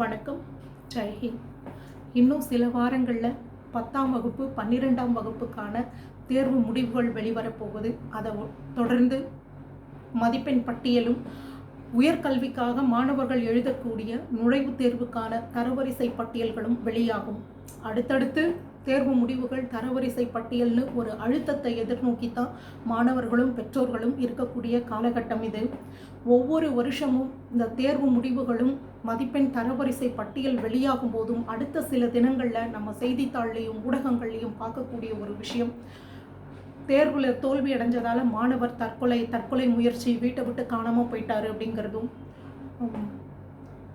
வணக்கம். ஜெய்ஹிந்த் இன்னும் சில வாரங்களில் பத்தாம் வகுப்பு பன்னிரெண்டாம் வகுப்புக்கான தேர்வு முடிவுகள் வெளிவரப்போகுது அதை தொடர்ந்து மதிப்பெண் பட்டியலும் உயர்கல்விக்காக மாணவர்கள் எழுதக்கூடிய நுழைவுத் தேர்வுக்கான தரவரிசை பட்டியல்களும் வெளியாகும். அடுத்தடுத்து தேர்வு முடிவுகள் தரவரிசை பட்டியல்னு ஒரு அழுத்தத்தை எதிர்நோக்கி தான் மாணவர்களும் பெற்றோர்களும் இருக்கக்கூடிய காலகட்டம் இது. ஒவ்வொரு வருஷமும் இந்த தேர்வு முடிவுகளும் மதிப்பெண் தரவரிசை பட்டியல் வெளியாகும் போதும் அடுத்த சில தினங்களில் நம்ம செய்தித்தாள்லையும் ஊடகங்கள்லையும் பார்க்கக்கூடிய ஒரு விஷயம். தேர்வில் தோல்வி அடைஞ்சதால் மாணவர் தற்கொலை தற்கொலை முயற்சி வீட்டை விட்டு காணாமல் போயிட்டாரு அப்படிங்கிறதும்.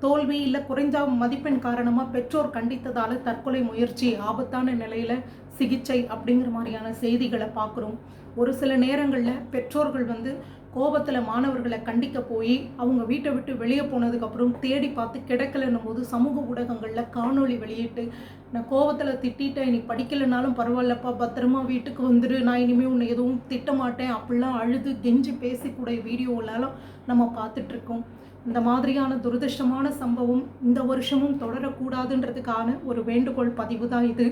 தோல்வி இல்லை குறைந்த மதிப்பெண் காரணமாக பெற்றோர் கண்டித்ததால் தற்கொலை முயற்சி ஆபத்தான நிலையில் சிகிச்சை அப்படிங்கிற மாதிரியான செய்திகளை பார்க்குறோம். ஒரு சில நேரங்களில் பெற்றோர்கள் வந்து கோபத்தில் மாணவர்களை கண்டிக்க போய் அவங்க வீட்டை விட்டு வெளியே போனதுக்கப்புறம் தேடி பார்த்து கிடைக்கலன்னும் போது சமூக ஊடகங்களில் காணொளி வெளியிட்டு நான் கோபத்தில் திட்டிட்டேன் இனி படிக்கலைனாலும் பரவாயில்லப்பா பத்திரமா வீட்டுக்கு வந்துடு நான் இனிமேல் உன்னை எதுவும் திட்ட மாட்டேன் அப்படிலாம் அழுது கெஞ்சி பேசிக்கூட வீடியோலாலும் நம்ம பார்த்துட்ருக்கோம் இந்த மாதிரியான துரதிர்ஷ்டமான சம்பவம் இந்த வருஷமும் தொடரக்கூடாதுன்றதுக்கான ஒரு வேண்டுகோள் பதிவு தான் இது.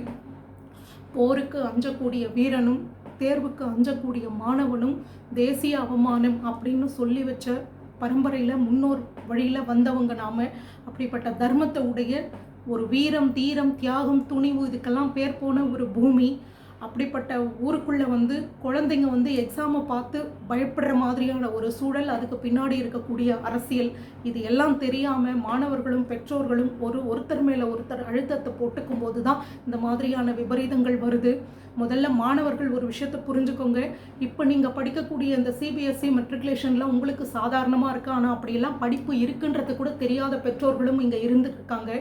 போருக்கு அஞ்சக்கூடிய வீரனும் தேர்வுக்கு அஞ்சக்கூடிய மாணவனும் தேசிய அவமானம் அப்படின்னு சொல்லி வச்ச பரம்பரையில் முன்னோர் வழியில் வந்தவங்க நாம். அப்படிப்பட்ட தர்மத்தை உடைய ஒரு வீரம் தீரம் தியாகம் துணிவு இதுக்கெல்லாம் பேர் போன ஒரு பூமி. அப்படிப்பட்ட ஊருக்குள்ளே வந்து குழந்தைங்க வந்து எக்ஸாமை பார்த்து பயப்படுற மாதிரியான ஒரு சூழல் அதுக்கு பின்னாடி இருக்கக்கூடிய அரசியல் இது எல்லாம் தெரியாமல் மாணவர்களும் பெற்றோர்களும் ஒரு ஒருத்தர் மேலே ஒருத்தர் அழுத்தத்தை போட்டுக்கும் போது தான் இந்த மாதிரியான விபரீதங்கள் வருது. முதல்ல மாணவர்கள் ஒரு விஷயத்தை புரிஞ்சுக்கோங்க. இப்போ நீங்கள் படிக்கக்கூடிய இந்த சிபிஎஸ்சி மெட்ரிகுலேஷன்லாம் உங்களுக்கு சாதாரணமாக இருக்கா. ஆனால் அப்படியெல்லாம் படிப்பு இருக்குன்றது கூட தெரியாத பெற்றோர்களும் இங்கே இருந்துருக்காங்க.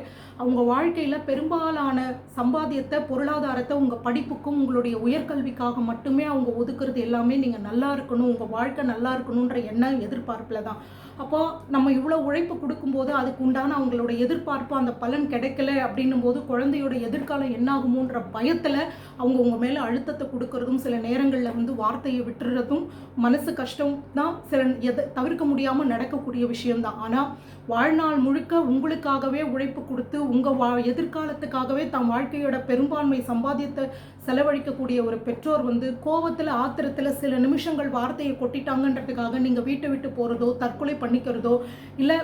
அவங்க வாழ்க்கையில் பெரும்பாலான சம்பாத்தியத்தை பொருளாதாரத்தை உங்கள் படிப்புக்கும் உங்களுடைய உயர்கல்விக்காக மட்டுமே அவங்க ஒதுக்குறது எல்லாமே நீங்கள் நல்லா இருக்கணும் உங்கள் வாழ்க்கை நல்லா இருக்கணுன்ற எண்ணம் எதிர்பார்ப்பில் தான் அப்போ நம்ம இவ்வளோ உழைப்பு கொடுக்கும்போது அதுக்கு உண்டான அவங்களோட எதிர்பார்ப்பு அந்த பலன் கிடைக்கல அப்படின்னும் போது குழந்தையோட எதிர்காலம் என்னாகுமோன்ற பயத்தில் அவங்க உங்கள் மேலே அழுத்தத்தை கொடுக்கறதும் சில நேரங்களில் வந்து வார்த்தையை விட்டுறதும் மனசு கஷ்டம் தான் சில எதை தவிர்க்க முடியாமல் நடக்கக்கூடிய விஷயம்தான். ஆனால் வாழ்நாள் முழுக்க உங்களுக்காகவே உழைப்பு கொடுத்து உங்கள் வா எதிர்காலத்துக்காகவே தம் வாழ்க்கையோட பெரும்பான்மை சம்பாதியத்தை செலவழிக்கக்கூடிய ஒரு பெற்றோர் வந்து கோவத்தில் ஆத்திரத்தில் சில நிமிஷங்கள் வார்த்தையை கொட்டிட்டாங்கன்றதுக்காக நீங்கள் வீட்டை விட்டு போகிறதோ தற்கொலை பண்ணிக்கிறதோ? இல்லை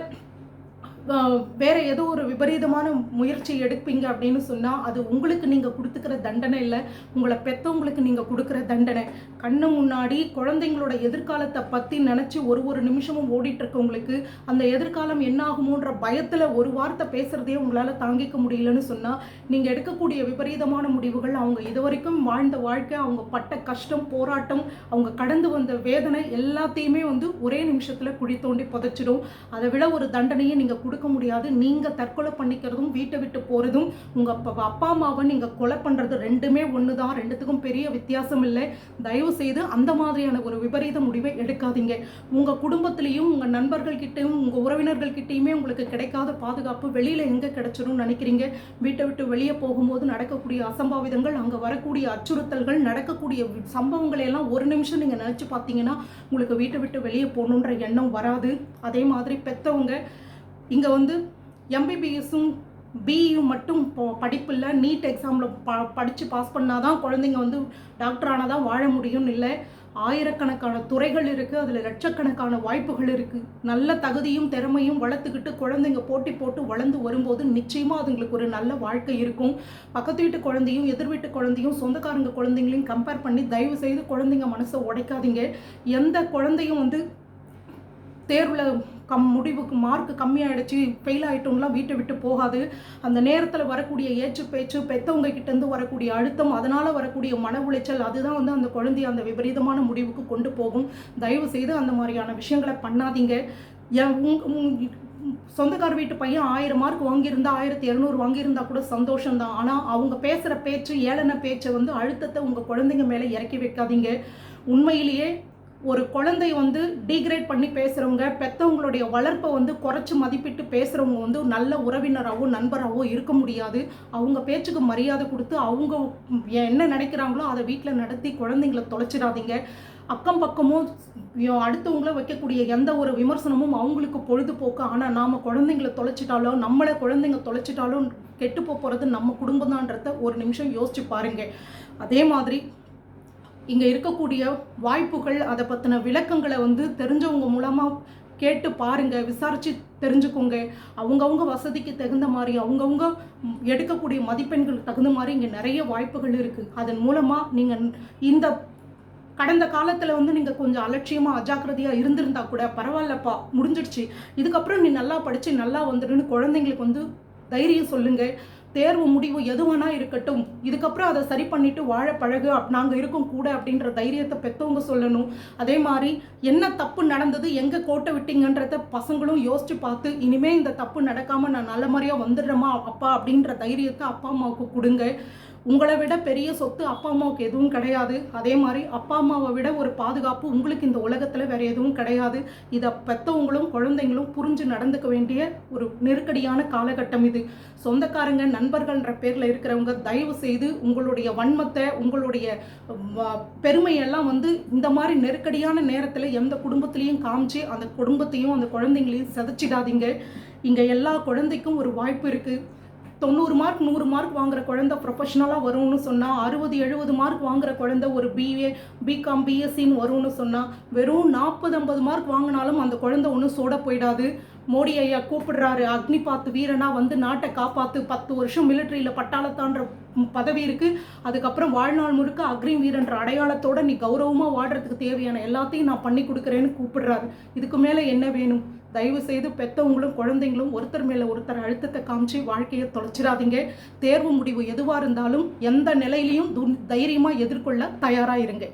வேற ஏதோ ஒரு விபரீதமான முயற்சி எடுப்பீங்க அப்படின்னு சொன்னால் அது உங்களுக்கு நீங்கள் கொடுத்துக்கிற தண்டனை இல்லை. உங்களை பெற்றவங்களுக்கு நீங்கள் கொடுக்குற தண்டனை. கண்ணு முன்னாடி குழந்தைங்களோட எதிர்காலத்தை பற்றி நினச்சி ஒரு ஒரு நிமிஷமும் ஓடிட்டுருக்கவங்களுக்கு அந்த எதிர்காலம் என்ன ஆகுமோன்ற பயத்தில் ஒரு வார்த்தை பேசுகிறதே உங்களால் தாங்கிக்க முடியலன்னு சொன்னால் நீங்கள் எடுக்கக்கூடிய விபரீதமான முடிவுகள் அவங்க இதுவரைக்கும் வாழ்ந்த வாழ்க்கை அவங்க பட்ட கஷ்டம் போராட்டம் அவங்க கடந்து வந்த வேதனை எல்லாத்தையுமே வந்து ஒரே நிமிஷத்தில் குழி தோண்டி புதைச்சிடும். அதை விட ஒரு தண்டனையை நீங்கள் கொடு கொடுக்க முடியாது. நீங்கள் தற்கொலை பண்ணிக்கிறதும் வீட்டை விட்டு போகிறதும் உங்கள் அப்பா அம்மாவை நீங்கள் கொலை பண்ணுறது ரெண்டுமே ஒன்று தான் ரெண்டுத்துக்கும் பெரிய வித்தியாசம் இல்லை. தயவு செய்து அந்த மாதிரியான ஒரு விபரீத முடிவை எடுக்காதீங்க. உங்கள் குடும்பத்திலையும் உங்கள் நண்பர்கள் உங்கள் உறவினர்கள்கிட்டையுமே உங்களுக்கு கிடைக்காத பாதுகாப்பு வெளியில் எங்கே கிடைச்சிரும்னு நினைக்கிறீங்க? வீட்டை விட்டு வெளியே போகும்போது நடக்கக்கூடிய அசம்பாவிதங்கள் அங்கே வரக்கூடிய அச்சுறுத்தல்கள் நடக்கக்கூடிய சம்பவங்களை எல்லாம் ஒரு நிமிஷம் நீங்கள் நினச்சி பார்த்தீங்கன்னா உங்களுக்கு வீட்டை விட்டு வெளியே போகணுன்ற எண்ணம் வராது. அதே மாதிரி பெற்றவங்க இங்கே வந்து எம்பிபிஎஸும் பிஇயும் மட்டும் இப்போ படிப்பில் நீட் எக்ஸாமில் ப படித்து பாஸ் பண்ணால் தான் குழந்தைங்க வந்து டாக்டர் ஆனால் தான் வாழ முடியும்னு இல்லை. ஆயிரக்கணக்கான துறைகள் இருக்குது அதில் லட்சக்கணக்கான வாய்ப்புகள் இருக்குது நல்ல தகுதியும் திறமையும் வளர்த்துக்கிட்டு குழந்தைங்க போட்டி போட்டு வளர்ந்து வரும்போது நிச்சயமாக அதுங்களுக்கு ஒரு நல்ல வாழ்க்கை இருக்கும். பக்கத்து வீட்டு குழந்தையும் எதிர் வீட்டு குழந்தையும் சொந்தக்காரங்க குழந்தைங்களையும் கம்பேர் பண்ணி தயவு செய்து குழந்தைங்க மனசை உடைக்காதீங்க. எந்த குழந்தையும் வந்து தேர்வில் கம் முடிவுக்கு மார்க் கம்மியாயிடுச்சு ஃபெயில் ஆகிட்டோம்லாம் வீட்டை விட்டு போகாது. அந்த நேரத்தில் வரக்கூடிய ஏச்சு பேச்சு பெற்றவங்க கிட்டேருந்து வரக்கூடிய அழுத்தம் அதனால் வரக்கூடிய மன உளைச்சல் அதுதான் வந்து அந்த குழந்தைய அந்த விபரீதமான முடிவுக்கு கொண்டு போகும். தயவு செய்து அந்த மாதிரியான விஷயங்களை பண்ணாதீங்க. என் சொந்தக்கார வீட்டு பையன் ஆயிரம் மார்க் வாங்கியிருந்தா ஆயிரத்தி இரநூறு வாங்கியிருந்தா கூட சந்தோஷம்தான். ஆனால் அவங்க பேசுகிற பேச்சு ஏளன பேச்சை வந்து அழுத்தத்தை உங்கள் குழந்தைங்க மேலே இறக்கி வைக்காதீங்க. உண்மையிலேயே ஒரு குழந்தை வந்து டீக்ரேட் பண்ணி பேசுகிறவங்க பெற்றவங்களுடைய வளர்ப்பை வந்து குறைச்சி மதிப்பிட்டு பேசுகிறவங்க வந்து நல்ல உறவினராகவோ நண்பராகவோ இருக்க முடியாது. அவங்க பேச்சுக்கு மரியாதை கொடுத்து அவங்க என்ன நினைக்கிறாங்களோ அதை வீட்டில் நடத்தி குழந்தைங்கள தொலைச்சிடாதீங்க. அக்கம் பக்கமும் அடுத்தவங்கள வைக்கக்கூடிய எந்த ஒரு விமர்சனமும் அவங்களுக்கு பொழுதுபோக்கு. ஆனால் நாம் குழந்தைங்கள தொலைச்சிட்டாலோ நம்மளை குழந்தைங்க தொலைச்சிட்டாலும் கெட்டு போகிறது நம்ம குடும்பம் தான்றத ஒரு நிமிஷம் யோசிச்சு பாருங்க. அதே மாதிரி இங்கே இருக்கக்கூடிய வாய்ப்புகள் அதை பற்றின விளக்கங்களை வந்து தெரிஞ்சவங்க மூலமாக கேட்டு பாருங்கள் விசாரித்து தெரிஞ்சுக்கோங்க. அவங்கவுங்க வசதிக்கு தகுந்த மாதிரி அவங்கவுங்க எடுக்கக்கூடிய மதிப்பெண்களுக்கு தகுந்த மாதிரி இங்கே நிறைய வாய்ப்புகள் இருக்குது அதன் மூலமாக நீங்கள் இந்த கடந்த காலத்தில் வந்து நீங்கள் கொஞ்சம் அலட்சியமாக அஜாக்கிரதையாக இருந்திருந்தா கூட பரவாயில்லப்பா முடிஞ்சிடுச்சு. இதுக்கப்புறம் நீ நல்லா படித்து நல்லா வந்துடுன்னு குழந்தைங்களுக்கு வந்து தைரியம் சொல்லுங்கள் தேர்வு முடிவு எது வேணா இருக்கட்டும் இதுக்கப்புறம் அதை சரி பண்ணிட்டு வாழ பழகு நாங்கள் இருக்கோம் கூட அப்படின்ற தைரியத்தை பெற்றவங்க சொல்லணும். அதே மாதிரி என்ன தப்பு நடந்தது எங்கே கோட்டை விட்டீங்கன்றத பசங்களும் யோசிச்சு பார்த்து இனிமே இந்த தப்பு நடக்காம நான் நல்ல மாதிரியாக வந்துடுறேமா அப்பா அப்படின்ற தைரியத்தை அப்பா அம்மாவுக்கு கொடுங்க. உங்களை விட பெரிய சொத்து அப்பா அம்மாவுக்கு எதுவும் கிடையாது. அதே மாதிரி அப்பா அம்மாவை விட ஒரு பாதுகாப்பு உங்களுக்கு இந்த உலகத்தில் வேற எதுவும் கிடையாது. இதை பெற்றவங்களும் குழந்தைங்களும் புரிஞ்சு நடந்துக்க வேண்டிய ஒரு நெருக்கடியான காலகட்டம் இது. சொந்தக்காரங்க நண்பர்கள்ன்ற பேரில் இருக்கிறவங்க தயவு செய்து உங்களுடைய வன்மத்தை உங்களுடைய பெருமையெல்லாம் வந்து இந்த மாதிரி நெருக்கடியான நேரத்தில் எந்த குடும்பத்திலையும் காமிச்சு அந்த குடும்பத்தையும் அந்த குழந்தைங்களையும் சிதைச்சிடாதீங்க. இங்கே எல்லா குழந்தைக்கும் ஒரு வாய்ப்பு இருக்குது தொண்ணூறு மார்க் நூறு மார்க் வாங்குற குழந்தை ப்ரொஃபஷனலாக வரும்னு சொன்னால் அறுபது எழுபது மார்க் வாங்குற குழந்தை ஒரு பிஏ பிகாம் பிஎஸ்சின்னு வரும்னு சொன்னால் வெறும் நாற்பது ஐம்பது மார்க் வாங்கினாலும் அந்த குழந்தை ஒன்றும் சோட போயிடாது. மோடி ஐயா கூப்பிடுறாரு. அக்னி பார்த்து வீரனா வந்து நாட்டை காப்பாத்து. பத்து வருஷம் மிலிட்ரியில் பட்டாளத்தான்ற பதவி இருக்கு. அதுக்கப்புறம் வாழ்நாள் முழுக்க அக்னி வீரன்ற அடையாளத்தோட நீ கௌரவமாக வாடுறதுக்கு தேவையான எல்லாத்தையும் நான் பண்ணி கொடுக்குறேன்னு கூப்பிடுறாரு. இதுக்கு மேலே என்ன வேணும்? தயவு செய்து பெற்றவங்களும் குழந்தைங்களும் ஒருத்தர் மேலே ஒருத்தர் அழுத்தத்தை காமிச்சு வாழ்க்கையை தொலைச்சிடாதீங்க. தேர்வு முடிவு எதுவாக இருந்தாலும் எந்த நிலையிலையும் து- தைரியமா எதிர்கொள்ள தயாராக இருங்க.